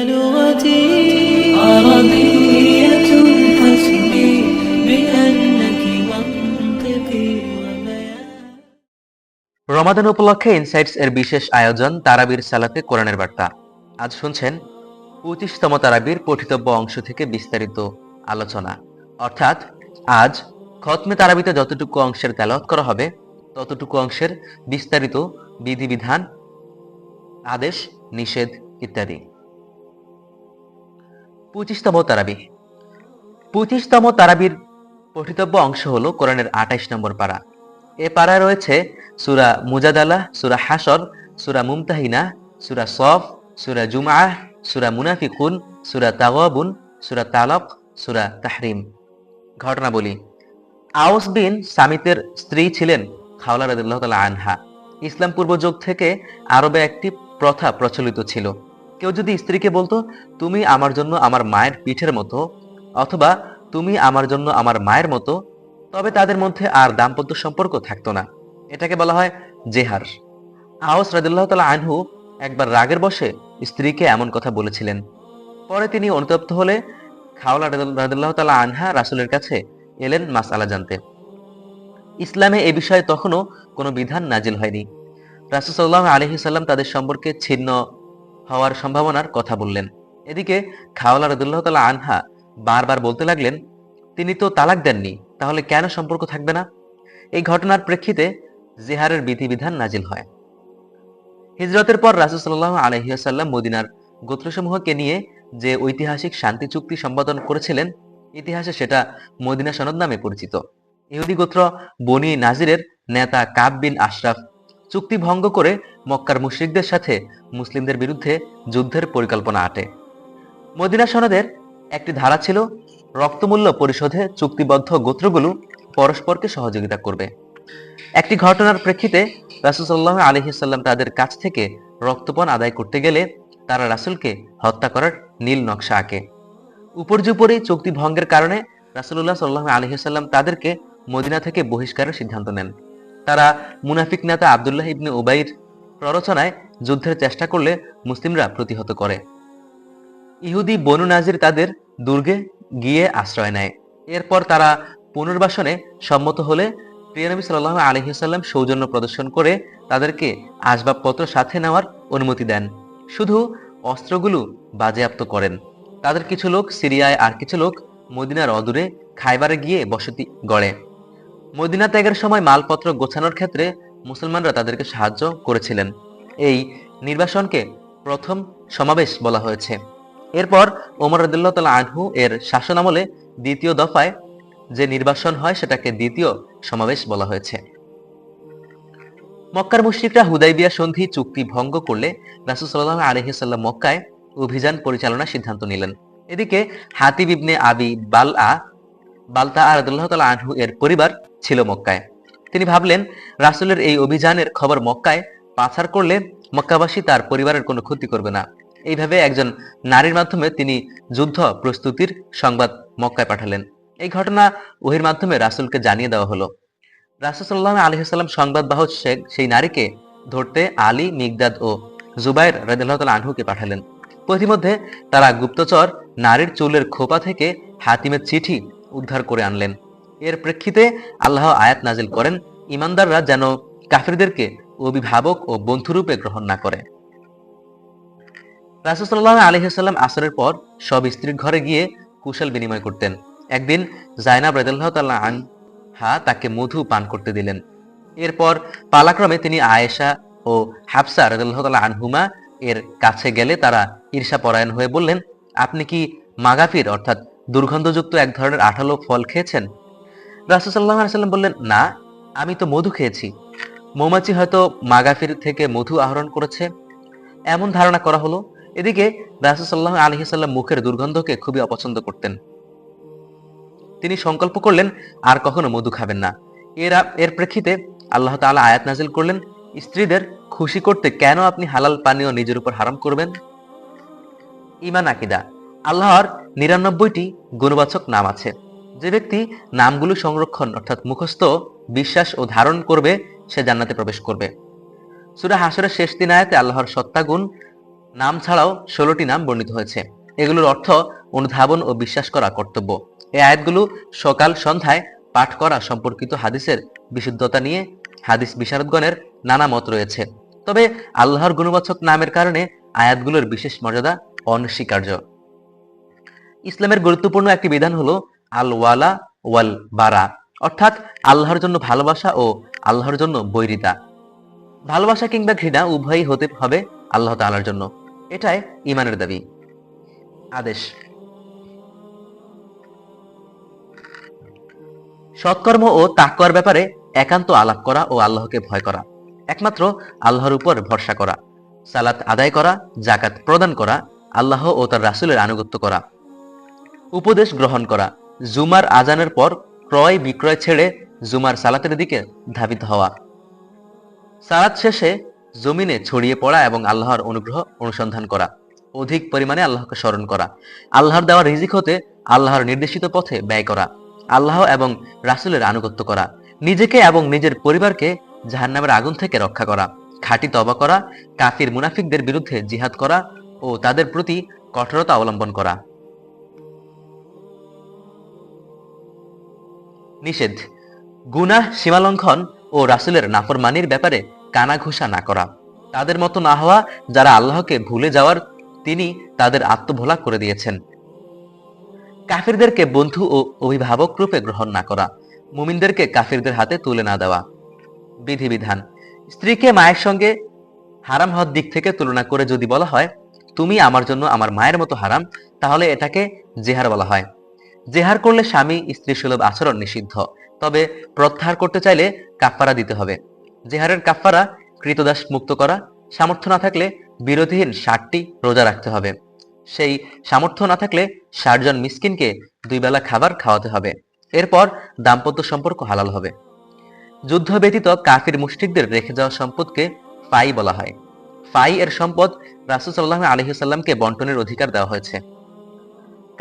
لغتي عربية حسبي بأنك منطقي وبيان রমাদান উপলক্ষে ইনসাইটস এর বিশেষ আয়োজন তারাবির সালাতে কোরআনের বার্তা আজ শুনছেন পঁচিশতম তারাবির পঠিতব্য অংশ থেকে বিস্তারিত আলোচনা অর্থাৎ আজ খতমে তারাবিতে যতটুকু অংশের তেলাওয়াত করা হবে ততটুকু অংশের বিস্তারিত বিধিবিধান আদেশ নিষেধ ইত্যাদি পঁচিশতম তারাবি। পঁচিশতম তারাবির পঠিতব্য অংশ হলো কোরআনের আঠাইশ নম্বর পারা। এ পাড়ায় রয়েছে সুরা মুজাদালা সুরা হাসর সুরা মুমতাহিনা, সুরা সফ, সুরা জুমআ সুরা মুনাফিকুন, সুরা তাওয়াবুন সুরা তালক, সুরা তাহরিম। ঘটনা বলি আউস বিন সামিতের স্ত্রী ছিলেন খাওলা রাদিল্লাহ তালা আনহা। ইসলাম পূর্ব যুগ থেকে আরবে একটি প্রথা প্রচলিত ছিল। কেউ যদি স্ত্রীকে বলতো, তুমি আমার জন্য আমার মায়ের পিঠের মতো, অথবা, তুমি আমার জন্য আমার মায়ের মতো, তবে তাদের মধ্যে আর দাম্পত্য সম্পর্ক থাকতো না। এটাকে বলা হয় জেহার। আওস রাদিল্লাহ তালা আনহু একবার রাগের বসে স্ত্রীকে এমন কথা বলেছিলেন। পরে তিনি অনুতপ্ত হলে খাওলা রাদিল্লাহ তালা আনহা রাসুলের কাছে এলেন মাস আলা জানতে। ইসলামে এ বিষয়ে তখনও কোনো বিধান নাজিল হয়নি। রাসুল সাল্লাহ সাল্লাম তাদের সম্পর্কে ছিন্ন হওয়ার সম্ভাবনার কথা বললেন। এদিকে খাওয়ালা রদুল্লাহ তালা আনহা বারবার বলতে লাগলেন, তিনি তো তালাক দেননি, তাহলে কেন সম্পর্ক থাকবে না? এই ঘটনার প্রেক্ষিতে জেহারের বিধিবিধান নাজিল হয়। হিজরতের পর রাসুল সাল্লাহ আলহিহাসাল্লাম মদিনার গোত্রসমূহকে নিয়ে যে ঐতিহাসিক শান্তি চুক্তি সম্পাদন করেছিলেন, ইতিহাসে সেটা মদিনা সনদ নামে পরিচিত। ইহুদি গোত্র বনি নাজিরের নেতা কাব বিন আশরাফ চুক্তি ভঙ্গ করে মক্কার মুশরিকদের সাথে মুসলিমদের বিরুদ্ধে যুদ্ধের পরিকল্পনা আটে। মদিনা সনদের একটি ধারা ছিল, রক্তমূল্য পরিশোধে চুক্তিবদ্ধ গোত্রগুলো পরস্পরকে সহযোগিতা করবে। একটি ঘটনার প্রেক্ষিতে রাসুসাল্লাহ আলহিসাল্লাম তাদের কাছ থেকে রক্তপণ আদায় করতে গেলে তারা রাসুলকে হত্যা করার নীল নকশা আঁকে। উপর্যুপরি চুক্তি ভঙ্গের কারণে রাসুল্লাহ সাল্লাহ আলহিসাল্লাম তাদেরকে মদিনা থেকে বহিষ্কারের সিদ্ধান্ত নেন। তারা মুনাফিক নেতা আবদুল্লাহ ইবনে উবাইর প্ররোচনায় যুদ্ধের চেষ্টা করলে মুসলিমরা প্রতিহত করে। ইহুদি বনু নাজির তাদের দুর্গে গিয়ে আশ্রয় নেয়। এরপর তারা পুনর্বাসনে সম্মত হলে প্রিয়নবী সাল্লাহ আলহিসাল্লাম সৌজন্য প্রদর্শন করে তাদেরকে আসবাবপত্র সাথে নেওয়ার অনুমতি দেন। শুধু অস্ত্রগুলো বাজেয়াপ্ত করেন। তাদের কিছু লোক সিরিয়ায় আর কিছু লোক মদিনার অদূরে খাইবারে গিয়ে বসতি গড়ে। মদিনা ত্যাগের সময় মালপত্র গোছানোর ক্ষেত্রে মুসলমানরা তাদেরকে সাহায্য করেছিলেন। এই নির্বাসনকে প্রথম সমাবেশ বলা হয়েছে। এরপর ওমর রদুল্লাহ তালা আনহু এর শাসনামলে দ্বিতীয় দফায় যে নির্বাসন হয়, সেটাকে দ্বিতীয় সমাবেশ বলা হয়েছে। মক্কার মুশ্রিকরা হুদাইবিয়া সন্ধি চুক্তি ভঙ্গ করলে রাসুল সাল্লাহ আলহিসাল্লাম মক্কায় অভিযান পরিচালনার সিদ্ধান্ত নিলেন। এদিকে হাতিব ইবনে আবি বাল আ বালতা আরদুল্লাহ তালা আনহু এর পরিবার ছিল মক্কায়। তিনি ভাবলেন, রাসুলের এই অভিযানের খবর মক্কায় পাচার করলে মক্কাবাসী তার পরিবারের কোনো ক্ষতি করবে না। এইভাবে একজন নারীর মাধ্যমে তিনি যুদ্ধ প্রস্তুতির সংবাদ মক্কায় পাঠালেন। এই ঘটনা ওহির মাধ্যমে রাসুলকে জানিয়ে দেওয়া হলো। রাসুল সাল্লাহ আলহিহাল্লাম সংবাদ বাহক শেখ সেই নারীকে ধরতে আলী, মিগদাদ ও জুবাইর রাদিল্লাহ তালা আনহুকে পাঠালেন। পথিমধ্যে তারা গুপ্তচর নারীর চুলের খোপা থেকে হাতিমের চিঠি উদ্ধার করে আনলেন। এর প্রেক্ষিতে আল্লাহ আয়াত নাজিল করেন, ইমানদাররা যেন কাফিরদেরকে অভিভাবক ও বন্ধুরূপে গ্রহণ না করে। রাসুসাল্লাহ আলহিহাল্লাম আসরের পর সব স্ত্রীর ঘরে গিয়ে কুশল বিনিময় করতেন। একদিন জাইনাব রাদিল্লাহ তাল্লাহ আনহা তাকে মধু পান করতে দিলেন। এরপর পালাক্রমে তিনি আয়েশা ও হাফসা রাদিল্লাহ তাল্লাহ আনহুমা এর কাছে গেলে তারা ঈর্ষা পরায়ণ হয়ে বললেন, আপনি কি মাগাফির অর্থাৎ দুর্গন্ধযুক্ত এক ধরনের আঠালো ফল খেয়েছেন? রাসুসাল্লাহ সাল্লাম বললেন, না, আমি তো মধু খেয়েছি। মৌমাছি হয়তো মাগাফির থেকে মধু আহরণ করেছে। এমন ধারণা করা হলো। এদিকে রাসুসাল্লাহ আলহিসাল্লাম মুখের দুর্গন্ধকে খুবই অপছন্দ করতেন। তিনি সংকল্প করলেন, আর কখনো মধু খাবেন না। এর এর প্রেক্ষিতে আল্লাহ তাআলা আয়াত নাজিল করলেন, স্ত্রীদের খুশি করতে কেন আপনি হালাল পানীয় নিজের উপর হারাম করবেন? ইমান আকিদা। আল্লাহর নিরানব্বইটি গুণবাচক নাম আছে। যে ব্যক্তি নামগুলো সংরক্ষণ, অর্থাৎ মুখস্থ, বিশ্বাস ও ধারণ করবে, সে জান্নাতে প্রবেশ করবে। সুরা হাসরের শেষ দিন আয়াতে আল্লাহর সত্তাগুণ নাম ছাড়াও ষোলোটি নাম বর্ণিত হয়েছে। এগুলোর অর্থ অনুধাবন ও বিশ্বাস করা কর্তব্য। এই আয়াতগুলো সকাল সন্ধ্যায় পাঠ করা সম্পর্কিত হাদিসের বিশুদ্ধতা নিয়ে হাদিস বিশারদগণের নানা মত রয়েছে। তবে আল্লাহর গুণবাচক নামের কারণে আয়াতগুলোর বিশেষ মর্যাদা অনস্বীকার্য। ইসলামের গুরুত্বপূর্ণ একটি বিধান হলো আল ওয়ালা ওয়াল বারা অর্থাৎ আল্লাহর জন্য ভালোবাসা ও আল্লাহর জন্য বৈরিতা। ভালোবাসা কিংবা ঘৃণা উভয়ই হতে হবে আল্লাহ তাআলার জন্য। এটাই ইমানের দাবি। আদেশ। সৎকর্ম ও তাকওয়ার ব্যাপারে একান্ত আলাপ করা ও আল্লাহকে ভয় করা। একমাত্র আল্লাহর উপর ভরসা করা, সালাত আদায় করা জাকাত প্রদান করা, আল্লাহ ও তার রাসুলের আনুগত্য করা। উপদেশ গ্রহণ করা। জুমার আজানের পর ক্রয় বিক্রয় ছেড়ে জুমার সালাতের দিকে ধাবিত হওয়া। সালাত শেষে জমিনে ছড়িয়ে পড়া এবং আল্লাহর অনুগ্রহ অনুসন্ধান করা। অধিক পরিমাণে আল্লাহকে স্মরণ করা। আল্লাহর দেওয়া রিজিক হতে আল্লাহর নির্দেশিত পথে ব্যয় করা। আল্লাহ এবং রাসূলের আনুগত্য করা। নিজেকে এবং নিজের পরিবারকে জাহান্নামের আগুন থেকে রক্ষা করা। খাঁটি তবা করা। কাফির মুনাফিকদের বিরুদ্ধে জিহাদ করা ও তাদের প্রতি কঠোরতা অবলম্বন করা। নিষেধ। গুনাহ, সীমালঙ্ঘন ও রাসূলের নাফরমানির ব্যাপারে কানাঘুষা না করা। তাদের মতো না হওয়া যারা আল্লাহকে ভুলে যাওয়ার, তিনি তাদের আত্মভোলা করে দিয়েছেন। কাফিরদেরকে বন্ধু ও অভিভাবক রূপে গ্রহণ না করা। মুমিনদেরকে কাফিরদের হাতে তুলে না দেওয়া। বিধিবিধান। স্ত্রীকে মায়ের সঙ্গে হারাম হওয়ার দিক থেকে তুলনা করে যদি বলা হয়, তুমি আমার জন্য আমার মায়ের মতো হারাম তাহলে এটাকে জেহার বলা হয়। জেহার করলে স্বামী স্ত্রী সুলভ আচরণ নিষিদ্ধ, তবে প্রত্যাহার করতে চাইলে কাফারা দিতে হবে। জেহারের কাফারা কৃতদাস মুক্ত করা, সামর্থ্য না থাকলে বিরোধীহীন ষাটটি রোজা রাখতে হবে। সেই সামর্থ্য না থাকলে ষাট জন মিসকিনকে দুই বেলা খাবার খাওয়াতে হবে। এরপর দাম্পত্য সম্পর্ক হালাল হবে। যুদ্ধ ব্যতীত কাফির মুষ্টিকদের রেখে যাওয়া সম্পদকে ফাই বলা হয়। ফাই এর সম্পদ রাসুল সাল্লাহ আলহিসাল্লামকে বন্টনের অধিকার দেওয়া হয়েছে।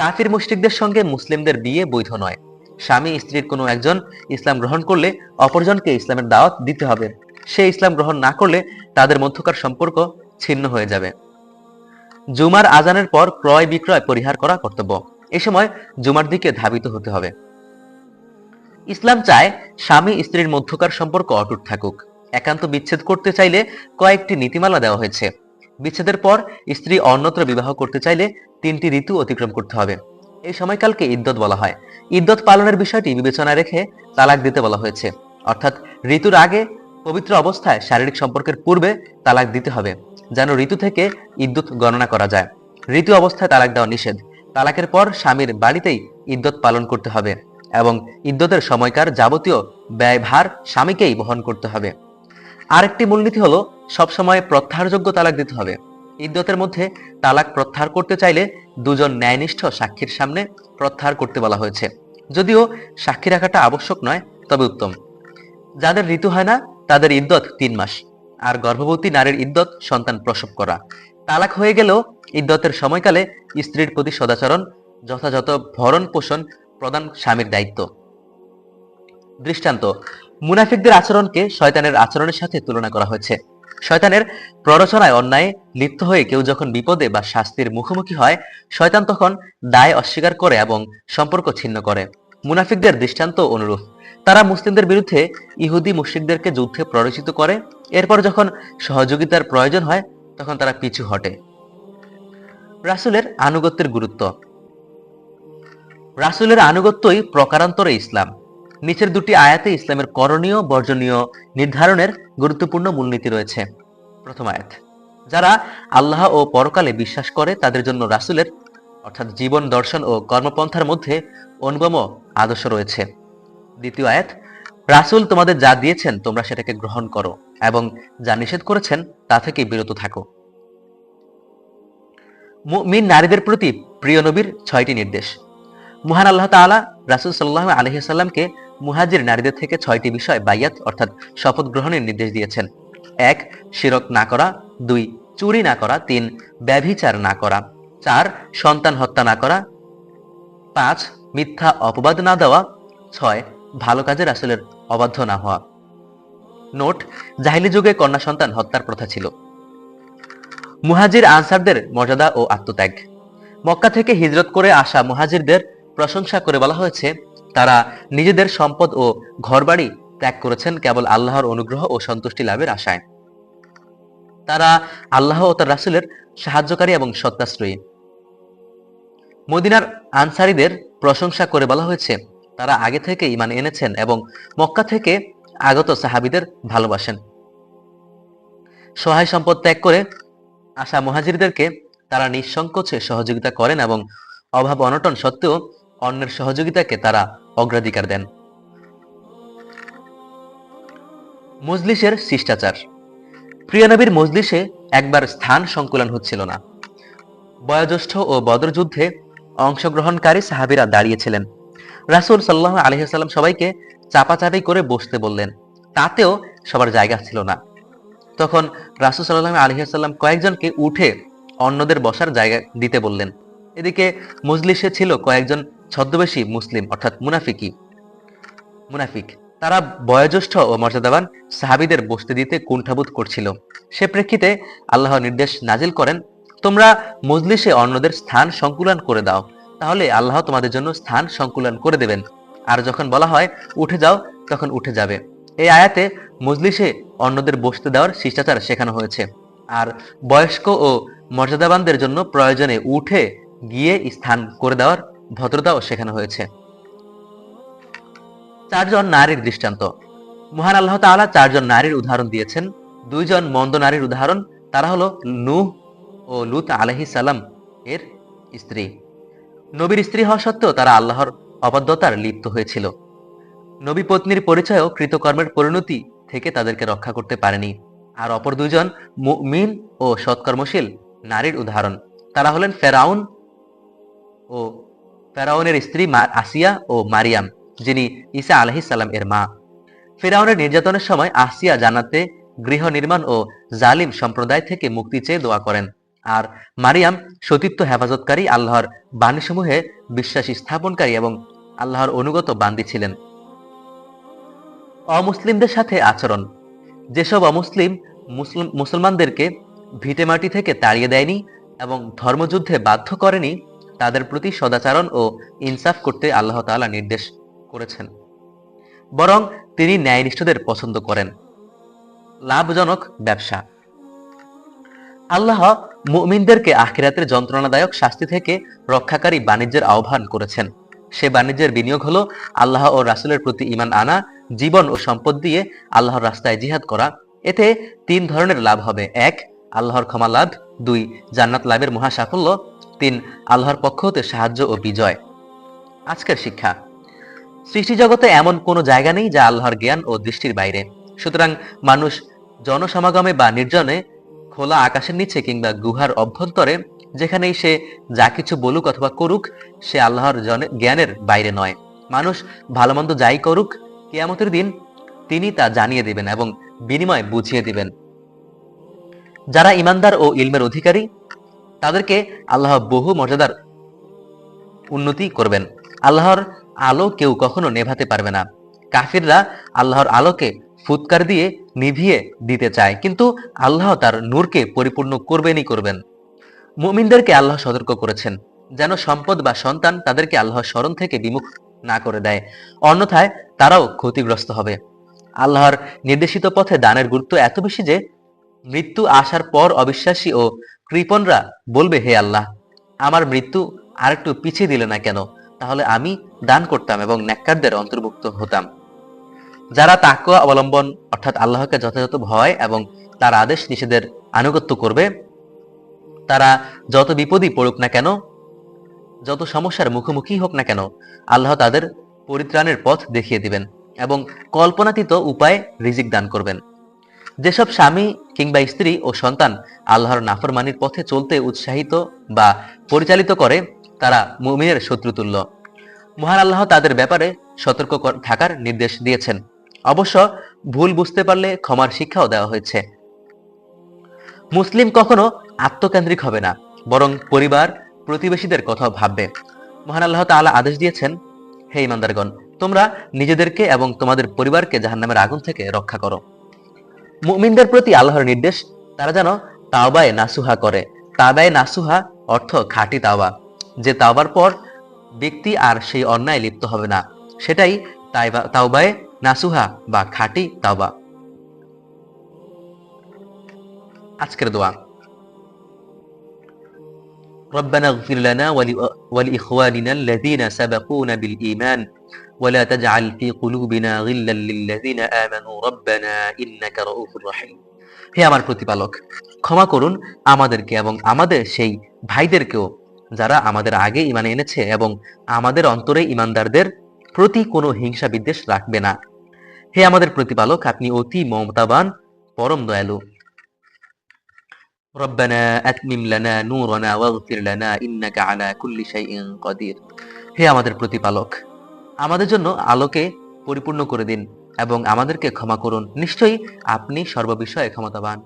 কাফির মুশরিকদের সঙ্গে মুসলিমদের বিয়ে বৈধ নয়। স্বামী স্ত্রীর কোনো একজন ইসলাম গ্রহণ করলে অপরজনকে ইসলামের দাওয়াত দিতে হবে। সে ইসলাম গ্রহণ না করলে তাদের মধ্যকার সম্পর্ক ছিন্ন হয়ে যাবে। জুমার আজানের পর ক্রয় বিক্রয় পরিহার করা কর্তব্য। এ সময় জুমার দিকে ধাবিত হতে হবে। ইসলাম চায় স্বামী স্ত্রীর মধ্যকার সম্পর্ক অটুট থাকুক। একান্ত বিচ্ছেদ করতে চাইলে কয়েকটি নীতিমালা দেওয়া হয়েছে। বিচ্ছেদের পর স্ত্রী অন্যত্র বিবাহ করতে চাইলে তিনটি ঋতু অতিক্রম করতে হবে। এই সময়কালকে ইদ্যত বলা হয়। ইদ্যত পালনের বিষয়টি বিবেচনায় রেখে তালাক দিতে বলা হয়েছে। অর্থাৎ ঋতুর আগে পবিত্র অবস্থায় শারীরিক সম্পর্কের পূর্বে তালাক দিতে হবে, যেন ঋতু থেকে ইদ্যুৎ গণনা করা যায়। ঋতু অবস্থায় তালাক দেওয়া নিষেধ। তালাকের পর স্বামীর বাড়িতেই ইদ্যত পালন করতে হবে এবং ইদ্যতের সময়কার যাবতীয় ব্যয়ভার স্বামীকেই বহন করতে হবে। আরেকটি মূলনীতি হলো সবসময় প্রত্যাহারযোগ্য তালাক দিতে হবে। ইদ্যতের মধ্যে তালাক প্রত্যাহার করতে চাইলে দুজন ন্যায়নিষ্ঠ সাক্ষীর সামনে প্রত্যাহার করতে বলা হয়েছে। যদিও সাক্ষী রাখাটা আবশ্যক নয়, তবে উত্তম। যাদের ঋতু হয় না, তাদের ইদ্যত তিন মাস। আর গর্ভবতী নারীর ইদ্যত সন্তান প্রসব করা। তালাক হয়ে গেলেও ইদ্যতের সময়কালে স্ত্রীর প্রতি সদাচরণ, যথাযথ ভরণ পোষণ প্রদান স্বামীর দায়িত্ব। দৃষ্টান্ত, মুনাফিকদের আচরণকে শয়তানের আচরণের সাথে তুলনা করা হয়েছে। শয়তানের প্ররোচনায় অন্যায় লিপ্ত হয়ে কেউ যখন বিপদে বা শাস্তির মুখোমুখি হয়, শয়তান তখন দায় অস্বীকার করে এবং সম্পর্ক ছিন্ন করে। মুনাফিকদের দৃষ্টান্ত অনুরূপ। তারা মুসলিমদের বিরুদ্ধে ইহুদি মুশ্রিকদেরকে যুদ্ধে প্ররোচিত করে। এরপর যখন সহযোগিতার প্রয়োজন হয়, তখন তারা পিছু হটে। রাসূলের আনুগত্যের গুরুত্ব। রাসূলের আনুগত্যই প্রকারান্তরে ইসলাম। নিচের দুটি আয়াতে ইসলামের করণীয়, বর্জনীয় নির্ধারণের গুরুত্বপূর্ণ মূলনীতি রয়েছে। প্রথম আয়াত, যারা আল্লাহ ও পরকালে বিশ্বাস করে, তাদের জন্য রাসূলের, অর্থাৎ জীবন দর্শন ও কর্মপন্থার মধ্যে অনুপম আদর্শ রয়েছে। দ্বিতীয় আয়াত, রাসূল তোমাদের যা দিয়েছেন, তোমরা সেটাকে গ্রহণ করো এবং যা নিষেধ করেছেন, তা থেকে বিরত থাকো। মুমিন নারীদের প্রতি প্রিয় নবীর ছয়টি নির্দেশ। মহান আল্লাহ তাআলা রাসূল সাল্লাহ আলহিসাল্লামকে মুহাজির নারীদের থেকে ছয়টি বিষয় বাইয়াত, অর্থাৎ শপথ গ্রহণের নির্দেশ দিয়েছেন। এক, শিরক না করা। দুই, চুরি না করা। তিন, ব্যভিচার না করা। চার, সন্তান হত্যা না করা। পাঁচ, মিথ্যা অপবাদ না দেওয়া। ছয়, ভালো কাজের রাসূলের অবাধ্য না হওয়া। নোট, জাহিলি যুগে কন্যা সন্তান হত্যার প্রথা ছিল। মুহাজির আনসারদের মর্যাদা ও আত্মত্যাগ। মক্কা থেকে হিজরত করে আসা মুহাজিরদের প্রশংসা করে বলা হয়েছে তারা নিজেদের সম্পদ ও ঘরবাড়ি ত্যাগ করেছেন কেবল আল্লাহর অনুগ্রহ ও সন্তুষ্টি লাভের আশায়। তারা আল্লাহ ও তার রাসুলের সাহায্যকারী এবং সত্যাশ্রয়ী মদিনার আনসারীদের প্রশংসা করে বলা হয়েছে, তারা আগে থেকে ইমান এনেছেন এবং মক্কা থেকে আগত সাহাবিদের ভালোবাসেন। সহায় সম্পদ ত্যাগ করে আসা মহাজিরদেরকে তারা নিঃসংকোচে সহযোগিতা করেন এবং অভাব অনটন সত্ত্বেও অন্যের সহযোগিতাকে তারা অগ্রাধিকার দেন। মজলিসের শিষ্টাচার। প্রিয় নবীর মজলিসে একবার স্থান সংকুলন হচ্ছিল না। বয়োজ্যেষ্ঠ ও বদর যুদ্ধে অংশগ্রহণকারী সাহাবিরা দাঁড়িয়েছিলেন। রাসুল সাল্লাহ আলহিহাল্লাম সবাইকে চাপাচাপি করে বসতে বললেন। তাতেও সবার জায়গা ছিল না। তখন রাসুল সাল্লাহ আলহিহাল্লাম কয়েকজনকে উঠে অন্যদের বসার জায়গা দিতে বললেন। এদিকে মজলিসে ছিল কয়েকজন ছদ্মবেশী মুসলিম, অর্থাৎ মুনাফিকি মুনাফিক, তারা বয়োজ্যেষ্ঠ ও মর্যাদাবান সাহাবিদের বসতে দিতে কুণ্ঠাবোধ করছিল। সে প্রেক্ষিতে আল্লাহ নির্দেশ নাজিল করেন, তোমরা মজলিসে অন্যদের স্থান সংকুলন করে দাও, তাহলে আল্লাহ তোমাদের জন্য স্থান সংকুলন করে দেবেন। আর যখন বলা হয়, উঠে যাও তখন উঠে যাবে। এই আয়াতে মজলিসে অন্যদের বসতে দেওয়ার শিষ্টাচার শেখানো হয়েছে। আর বয়স্ক ও মর্যাদাবানদের জন্য প্রয়োজনে উঠে গিয়ে স্থান করে দেওয়ার ভদ্রতাও শেখানো হয়েছে। চারজন নারীর দৃষ্টান্ত। মহান আল্লাহ তাআলা চারজন নারীর উদাহরণ দিয়েছেন। দুইজন মন্দ নারীর উদাহরণ, তারা হলো নূহ ও লুত আলহি সালাম এর স্ত্রী। নবীর স্ত্রী হওয়া সত্ত্বেও তারা আল্লাহর অবাধ্যতার লিপ্ত হয়েছিল। নবী পত্নীর পরিচয়ও কৃতকর্মের পরিণতি থেকে তাদেরকে রক্ষা করতে পারেনি। আর অপর দুজন মিন ও সৎকর্মশীল নারীর উদাহরণ। তারা হলেন ফেরাউন ও ফেরাউনের স্ত্রী আসিয়া ও মারিয়াম, যিনি ঈসা আলহি সাল্লাম এর মা। ফেরাউনের নির্যাতনের সময় আসিয়া জানাতে গৃহ নির্মাণ ও জালিম সম্প্রদায় থেকে মুক্তি চেয়ে দোয়া করেন। আর মারিয়াম সতীত্ব হেফাজতকারী, আল্লাহর বাণীসমূহে বিশ্বাস, স্থাপনকারী এবং আল্লাহর অনুগত বান্দি ছিলেন। অমুসলিমদের সাথে আচরণ। যেসব অমুসলিম মুসলিম- মুসলমানদেরকে ভিটেমাটি থেকে তাড়িয়ে দেয়নি এবং ধর্মযুদ্ধে বাধ্য করেনি তাদের প্রতি সদাচরণ ও ইনসাফ করতে আল্লাহ তাআলা নির্দেশ করেছেন। বরং তিনি ন্যায়নিষ্ঠদের পছন্দ করেন। লাভজনক ব্যবসা। আল্লাহ মুমিনদেরকে আখিরাতের যন্ত্রণাদায়ক শাস্তি থেকে রক্ষাকারী বাণিজ্যের আহ্বান করেছেন। সে বাণিজ্যের বিনিয়োগ হলো আল্লাহ ও রাসূলের প্রতি ইমান আনা, জীবন ও সম্পদ দিয়ে আল্লাহর রাস্তায় জিহাদ করা। এতে তিন ধরনের লাভ হবে। এক, আল্লাহর ক্ষমা লাভ। দুই, জান্নাত লাভের মহা সাফল্য তিন, আল্লাহর পক্ষ হতে সাহায্য ও বিজয়। আজকের শিক্ষা, সৃষ্টিজগতে এমন কোনো জায়গা নেই যা আল্লাহর জ্ঞান ও দৃষ্টির বাইরে। সুতরাং মানুষ জনসমাগমে বা নির্জনে খোলা আকাশের নিচে কিংবা গুহার অভ্যন্তরে, যেখানেই সে যা কিছু বলুক অথবা করুক, সে আল্লাহর জ্ঞানের বাইরে নয়। মানুষ ভালো মন্দ যাই করুক, কেয়ামতের দিন তিনি তা জানিয়ে দিবেন এবং বিনিময় বুঝিয়ে দিবেন। যারা ইমানদার ও ইলমের অধিকারী তাদেরকে আল্লাহ বহু মর্যাদার উন্নতি করবেন। আল্লাহর আলো কেউ কখনো নেভাতে পারবে না। কাফিররা আল্লাহর আলোকে ফুৎকার দিয়ে নিভিয়ে দিতে চায়, কিন্তু আল্লাহ তার নূরকে পরিপূর্ণ করবেনই করবেন। মুমিনদেরকে আল্লাহ সতর্ক করেছেন, যেন সম্পদ বা সন্তান তাদেরকে আল্লাহর স্মরণ থেকে বিমুখ না করে দেয়। অন্যথায় তারাও ক্ষতিগ্রস্ত হবে। আল্লাহর নির্দেশিত পথে দানের গুরুত্ব এত বেশি যে মৃত্যু আসার পর অবিশ্বাসী ও কৃপণরা বলবে, হে আল্লাহ, আমার মৃত্যু আর একটু পিছিয়ে দিলে না কেন? তাহলে আমি দান করতাম এবং নেককারদের অন্তর্ভুক্ত হতাম। যারা তাকুয়া অবলম্বন, অর্থাৎ আল্লাহকে যথাযথ ভয় এবং তার আদেশ নিষেধের আনুগত্য করবে, তারা যত বিপদই পড়ুক না কেন, যত সমস্যার মুখোমুখি হোক না কেন, আল্লাহ তাদের পরিত্রাণের পথ দেখিয়ে দিবেন এবং কল্পনাতীত উপায়ে রিজিক দান করবেন। যেসব স্বামী কিংবা স্ত্রী ও সন্তান আল্লাহর নাফরমানির পথে চলতে উৎসাহিত বা পরিচালিত করে, তারা মুমিনের শত্রুতুল্য। মহান আল্লাহ তাদের ব্যাপারে সতর্ক থাকার নির্দেশ দিয়েছেন। অবশ্য ভুল বুঝতে পারলে ক্ষমার শিক্ষাও দেওয়া হয়েছে। মুসলিম কখনো আত্মকেন্দ্রিক হবে না, বরং পরিবার, প্রতিবেশীদের কথাও ভাববে। মহান আল্লাহ তাআলা আদেশ দিয়েছেন, হে ইমানদারগণ তোমরা নিজেদেরকে এবং তোমাদের পরিবারকে জাহান্নামের আগুন থেকে রক্ষা করো। মুমিনদের প্রতি আল্লাহর নির্দেশ তারা যেন তাওবায় নাসুহা করে তাওবায় নাসুহা অর্থ খাঁটি তাওবা যে তাওবার পর ব্যক্তি আর সেই অন্যায় লিপ্ত হবে না সেটাই তাইবা- তাওবায় নাসুহা বা খাঁটি তাওবা আজকের দোয়া ربنا اغفر لنا ول- ولإخواننا الذين سبقونا بالإيمان ولا تجعل في قلوبنا غلا للذين آمنوا ربنا إنك رؤوف رحيم হে আমার প্রতিপালক ক্ষমা করুন আমাদেরকে এবং আমাদের সেই ভাইদেরকেও যারা আমাদের আগে ইমান এনেছে এবং আমাদের অন্তরে ইমানদারদের প্রতি কোনো হিংসা বিদ্বেষ রাখবে না হে আমাদের প্রতিপালক আপনি অতি মমতাবান পরম দয়ালু ربنا أتمم لنا نورنا واغفر لنا إنك على كل شيء قدير হে আমাদের প্রতিপালক আমাদের জন্য আলোকে পরিপূর্ণ করে দিন এবং আমাদেরকে ক্ষমা করুন। নিশ্চয়ই আপনি সর্ববিষয়ে ক্ষমতাবান।